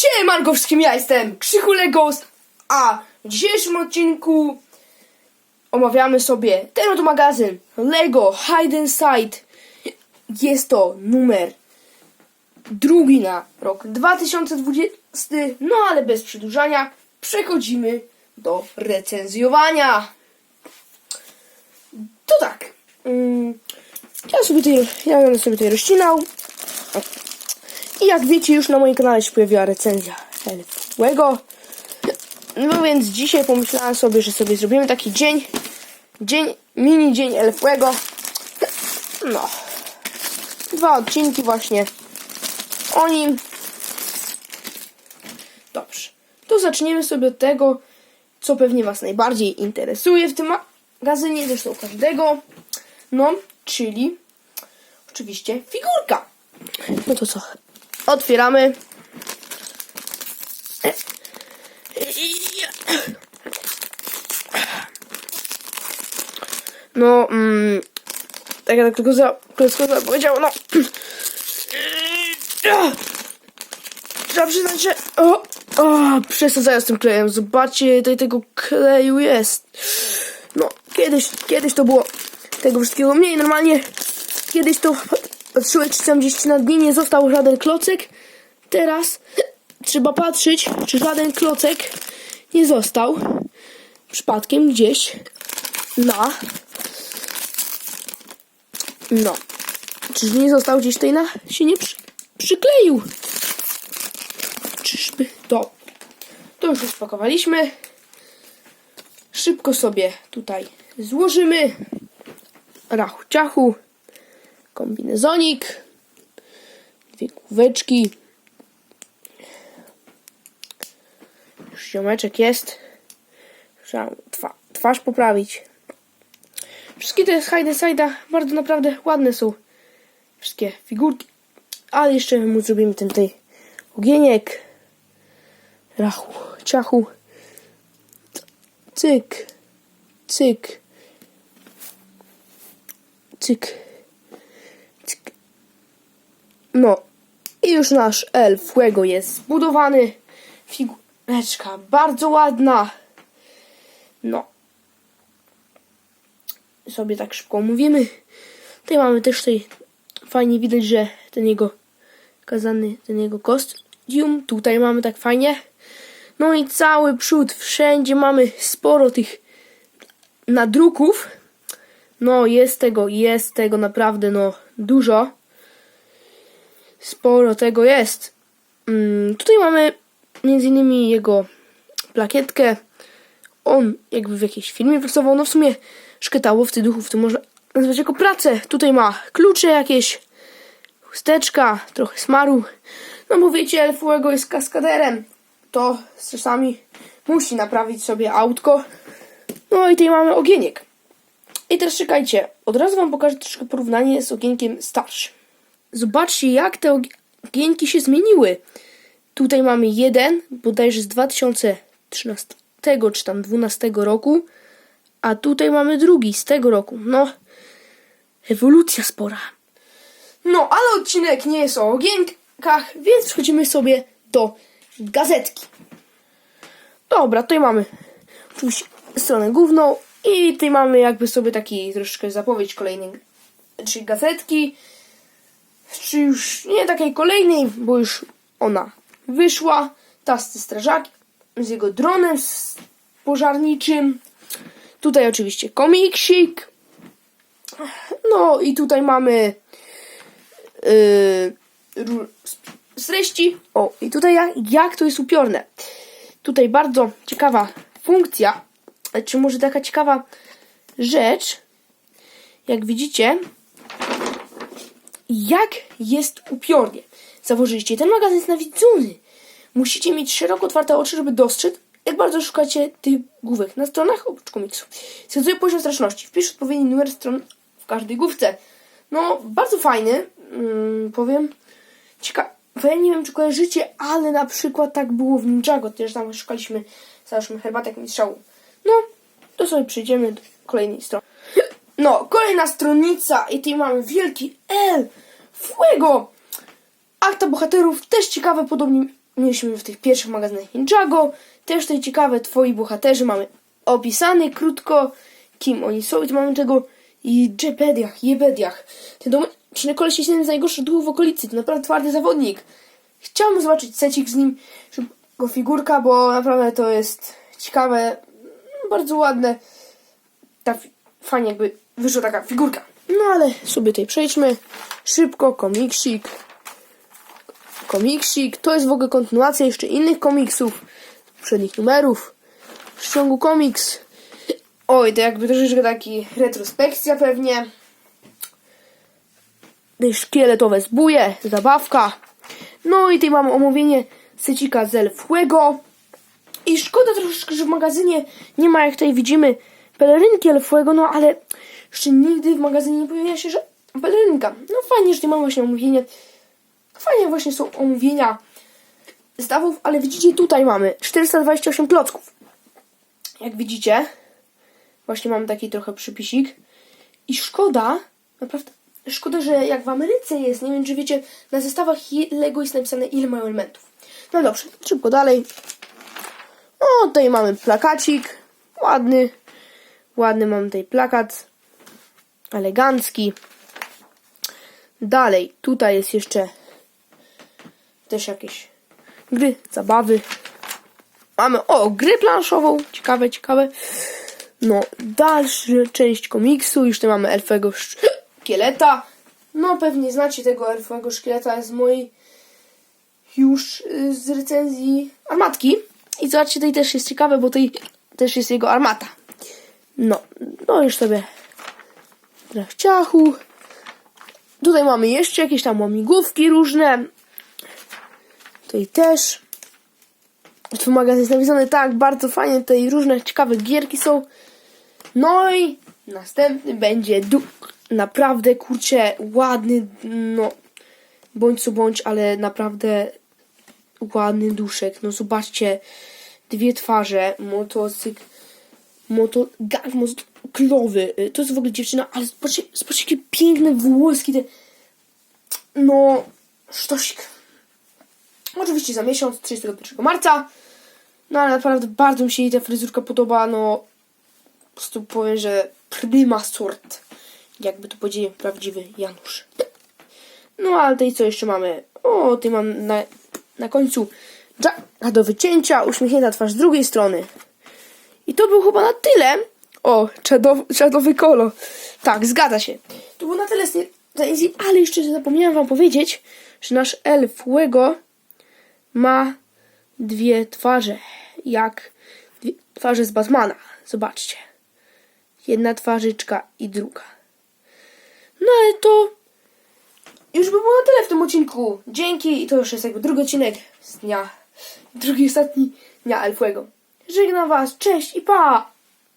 Siemanko wszystkim, ja jestem Krzychu Legos, a w dzisiejszym odcinku omawiamy sobie ten oto magazyn Lego Hide and Sight. Jest to numer drugi na rok 2020, no ale bez przedłużania przechodzimy do recenzjowania. To tak, mm, ja sobie tutaj, ja będę sobie tutaj rozcinał. I jak wiecie, już na moim kanale się pojawiła recenzja Elfłego. No więc dzisiaj pomyślałem sobie, że sobie zrobimy taki dzień, dzień, mini dzień Elfłego. No. Dwa odcinki właśnie o nim. Dobrze. To zaczniemy sobie od tego, co pewnie Was najbardziej interesuje w tym magazynie, zresztą każdego. No, czyli oczywiście figurka. No to co? Otwieramy. No, mm, tak jak tylko za, krótko powiedział, no. Trzeba przyznać, że. O, o, przesadzają z tym klejem. Zobaczcie, tutaj tego kleju jest. No, kiedyś, kiedyś to było tego wszystkiego mniej. Normalnie kiedyś to patrzyłeś, czy tam gdzieś na dnie nie został żaden klocek. Teraz trzeba patrzeć, czy żaden klocek nie został przypadkiem gdzieś na. No. Czyż nie został gdzieś tutaj na. się nie przy, przykleił? Czyżby to. To już rozpakowaliśmy. Szybko sobie tutaj złożymy. Rachu ciachu. Kombinezonik. Dwie główeczki. Już ziomeczek jest. Trzeba twa twarz poprawić. Wszystkie te z Hide Side'a bardzo naprawdę ładne są. Wszystkie figurki. Ale jeszcze mu zrobimy ten tutaj ogieniek. Rachu, ciachu. Cyk. Cyk. Cyk. No. I już nasz El Fuego jest zbudowany. Figureczka bardzo ładna. No. Sobie tak szybko omówimy. Tutaj mamy też tutaj fajnie widać, że ten jego kazany, ten jego kostium. Tutaj mamy tak fajnie. No i cały przód, wszędzie mamy sporo tych nadruków. No jest tego, jest tego naprawdę no dużo. Sporo tego jest. Mm, tutaj mamy między innymi jego plakietkę. On jakby w jakiejś filmie pracował, no w sumie szkytałowcy duchów to można nazwać jako pracę. Tutaj ma klucze jakieś, chusteczka, trochę smaru. No bo wiecie, Elfuego jest kaskaderem. To czasami musi naprawić sobie autko. No i tutaj mamy ogieniek. I teraz czekajcie, od razu wam pokażę troszkę porównanie z ogienkiem starszym. Zobaczcie, jak te ogienki się zmieniły. Tutaj mamy jeden, bodajże z 2013 czy tam 12 roku, a tutaj mamy drugi z tego roku. No, ewolucja spora. No, ale odcinek nie jest o ogienkach, więc przechodzimy sobie do gazetki. Dobra, tutaj mamy oczywiście stronę główną i tutaj mamy jakby sobie taki troszeczkę zapowiedź kolejnej, czyli gazetki, czy już nie takiej kolejnej, bo już ona wyszła, tasty strażaki z jego dronem z pożarniczym, tutaj oczywiście komiksik, no i tutaj mamy yy, o i tutaj jak, jak to jest upiorne, tutaj bardzo ciekawa funkcja, czy może taka ciekawa rzecz, jak widzicie, jak jest upiornie. Zauważyliście, ten magazyn jest nawiedzony. Musicie mieć szeroko otwarte oczy, żeby dostrzec, jak bardzo szukacie tych główek na stronach oprócz komiksu. Wskazuje poziom straszności. Wpisz odpowiedni numer stron w każdej główce. No, bardzo fajny, mm, powiem. Ciekawe, ja nie wiem, czy kojarzycie, ale na przykład tak było w Ninjago. Też tam szukaliśmy, załóżmy, herbatek mistrzału. No, to sobie przejdziemy do kolejnej strony. No, kolejna stronica i tutaj mamy wielki L. Fuego! Akta bohaterów też ciekawe, podobnie mieliśmy w tych pierwszych magazynach Ninjago. Też tutaj ciekawe, twoi bohaterzy mamy opisany krótko, kim oni są i tu mamy tego i Jebediach, Jebediach. Ten domyczny koleś jest jeden z najgorszych duchów w okolicy, to naprawdę twardy zawodnik. Chciałbym zobaczyć secik z nim, go figurka, bo naprawdę to jest ciekawe, bardzo ładne. Ta fi- fajnie jakby wyszła taka figurka. No ale sobie tutaj przejdźmy. Szybko, komiksik. Komiksik. To jest w ogóle kontynuacja jeszcze innych komiksów. Poprzednich numerów. W ciągu komiks. Oj, to jakby troszeczkę taki retrospekcja pewnie. Tutaj szkieletowe zbóje, zabawka. No i tutaj mamy omówienie secika z. I szkoda troszeczkę, że w magazynie nie ma, jak tutaj widzimy, pelerynki Elfłego, no ale jeszcze nigdy w magazynie nie pojawia się, że pelerynka. No fajnie, że nie mamy właśnie omówienia. Fajnie właśnie są omówienia zestawów, ale widzicie, tutaj mamy 428 klocków. Jak widzicie, właśnie mamy taki trochę przypisik. I szkoda, naprawdę, szkoda, że jak w Ameryce jest, nie wiem czy wiecie, na zestawach Lego jest napisane ile mają elementów. No dobrze, szybko dalej. O, tutaj mamy plakacik, ładny, ładny mamy tutaj plakat, elegancki. Dalej, tutaj jest jeszcze też jakieś gry, zabawy. Mamy, o, grę planszową, ciekawe, ciekawe. No, dalsza część komiksu, już tutaj mamy elfego szkieleta. No, pewnie znacie tego elfego szkieleta z mojej już y, z recenzji armatki. I zobaczcie, tutaj też jest ciekawe, bo tutaj też jest jego armata. No, no już sobie w ciachu. Tutaj mamy jeszcze jakieś tam łamigłówki różne. Tutaj też. W magazynie jest napisane tak, bardzo fajnie. Tutaj różne ciekawe gierki są. No i następny będzie naprawdę kurczę ładny, no bądź co bądź, ale naprawdę ładny duszek. No zobaczcie, dwie twarze, motocykl, moto, gang motocyklowy. Y, To jest w ogóle dziewczyna, ale zobaczcie, zobaczcie jakie piękne włoski, te, no, sztosik. Oczywiście za miesiąc, 31 marca. No ale naprawdę bardzo mi się jej ta fryzurka podoba, no po prostu powiem, że prima sort. Jakby to powiedział prawdziwy Janusz. No ale tutaj co jeszcze mamy? O, tutaj mam na, na końcu Jacka do wycięcia, uśmiechnięta twarz z drugiej strony. I to był chyba na tyle. O, czadowy, kolor. Tak, zgadza się. To było na tyle z recenzji, ale jeszcze zapomniałem wam powiedzieć, że nasz elf Łego ma dwie twarze, jak dwie twarze z Batmana. Zobaczcie. Jedna twarzyczka i druga. No ale to już by było na tyle w tym odcinku. Dzięki i to już jest jakby drugi odcinek z dnia, drugi ostatni dnia Elfłego. Żegnam was, cześć i pa!